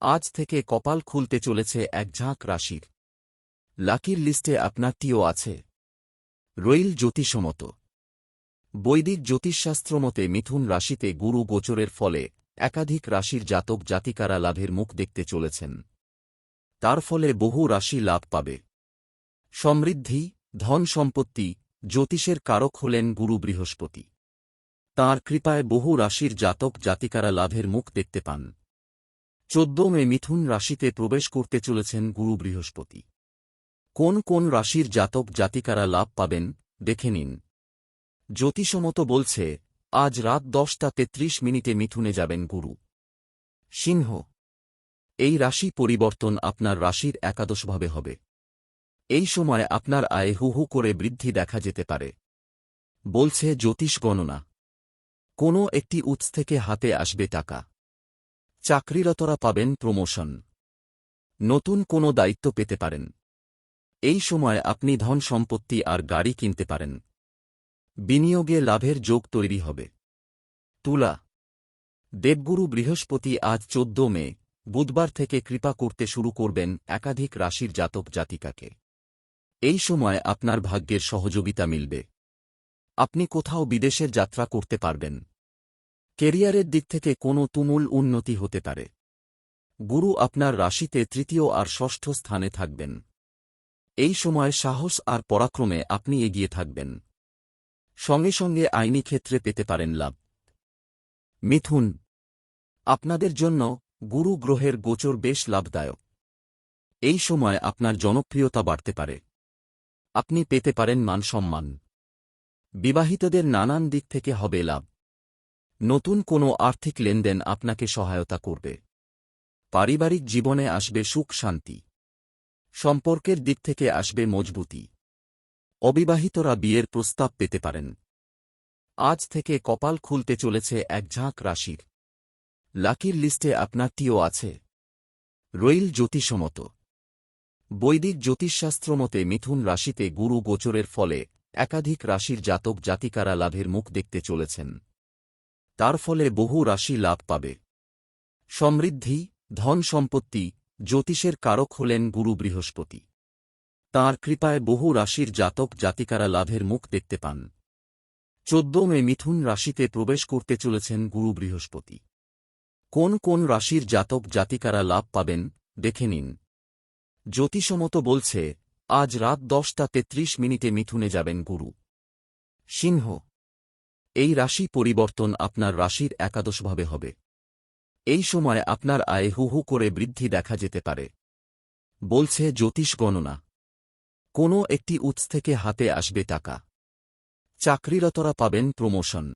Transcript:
আজ থেকে কপাল খুলতে চলেছে এক ঝাঁক রাশির। লাকির লিস্টে আপনারটিও আছে। রইল জ্যোতিষমত। বৈদিক জ্যোতিষশাস্ত্র মতে মিথুন রাশিতে গুরু গোচরের ফলে একাধিক রাশির জাতক জাতিকারা লাভের মুখ দেখতে চলেছেন। তার ফলে বহু রাশি লাভ পাবে। সমৃদ্ধি, ধন সম্পত্তি, জ্যোতিষের কারক হলেন গুরু বৃহস্পতি। তাঁর কৃপায় বহু রাশির জাতক জাতিকারা লাভের মুখ দেখতে পান। চোদ্দ মে মিথুন রাশিতে প্রবেশ করতে চলেছেন গুরু বৃহস্পতি। কোন কোন রাশির জাতক জাতিকারা লাভ পাবেন, দেখে নিন। জ্যোতিষমত বলছে, আজ রাত দশটা তেত্রিশ মিনিটে মিথুনে যাবেন গুরু। সিংহ। এই রাশি পরিবর্তন আপনার রাশির একাদশভাবে হবে। এই সময় আপনার আয়ে হু হু করে বৃদ্ধি দেখা যেতে পারে। বলছে জ্যোতিষ গণনা। কোনো একটি উৎস থেকে হাতে আসবে টাকা। চাকরিরতরা পাবেন প্রমোশন। নতুন কোনো দায়িত্ব পেতে পারেন। এই সময় আপনি ধন সম্পত্তি আর গাড়ি কিনতে পারেন। বিনিয়োগে লাভের যোগ তৈরি হবে। তুলা। দেবগুরু বৃহস্পতি আজ চোদ্দ মে, বুধবার থেকে কৃপা করতে শুরু করবেন একাধিক রাশির জাতক জাতিকাকে। এই সময় আপনার ভাগ্যের সহযোগিতা মিলবে। আপনি কোথাও বিদেশের যাত্রা করতে পারবেন। কেরিয়ারের দিক থেকে কোনো তুমুল উন্নতি হতে পারে। গুরু আপনার রাশিতে তৃতীয় আর ষষ্ঠ স্থানে থাকবেন। এই সময় সাহস আর পরাক্রমে আপনি এগিয়ে থাকবেন। সঙ্গে সঙ্গে আইনি ক্ষেত্রে পেতে পারেন লাভ। মিথুন, আপনাদের জন্য গুরু গ্রহের গোচর বেশ লাভদায়ক। এই সময় আপনার জনপ্রিয়তা বাড়তে পারে। আপনি পেতে পারেন মান সম্মান। বিবাহিতদের নানান দিক থেকে হবে লাভ। নতুন কোনো আর্থিক লেনদেন আপনাকে সহায়তা করবে। পারিবারিক জীবনে আসবে সুখ, শান্তি। সম্পর্কের দিক থেকে আসবে মজবুতি। অবিবাহিতরা বিয়ের প্রস্তাব পেতে পারেন। আজ থেকে কপাল খুলতে চলেছে এক ঝাঁক রাশির। লাকির লিস্টে আপনারটিও আছে। রইল জ্যোতিষমত। বৈদিক জ্যোতিষশাস্ত্র মতে মিথুন রাশিতে গুরু গোচরের ফলে একাধিক রাশির জাতক জাতিকারা লাভের মুখ দেখতে চলেছেন। তার ফলে বহু রাশি লাভ পাবে। সমৃদ্ধি, ধন সম্পত্তি, জ্যোতিষের কারক হলেন গুরু বৃহস্পতি। তাঁর কৃপায় বহু রাশির জাতক জাতিকারা লাভের মুখ দেখতে পান। চোদ্দ মে মিথুন রাশিতে প্রবেশ করতে চলেছেন গুরু বৃহস্পতি। কোন কোন রাশির জাতক জাতিকারা লাভ পাবেন, দেখে নিন। জ্যোতিষমত বলছে, আজ রাত দশটা তেত্রিশ মিনিটে মিথুনে যাবেন গুরু। সিংহ এই রাশি পরিবর্তন আপনার রাশির একাদশভাবে হবে। এই সময় আপনার আয়ে হু হু করে বৃদ্ধি দেখা যেতে পারে। বলছে জ্যোতিষ গণনা। কোনো একটি উৎস থেকে হাতে আসবে টাকা। চাকরিরতরা পাবেন প্রমোশন।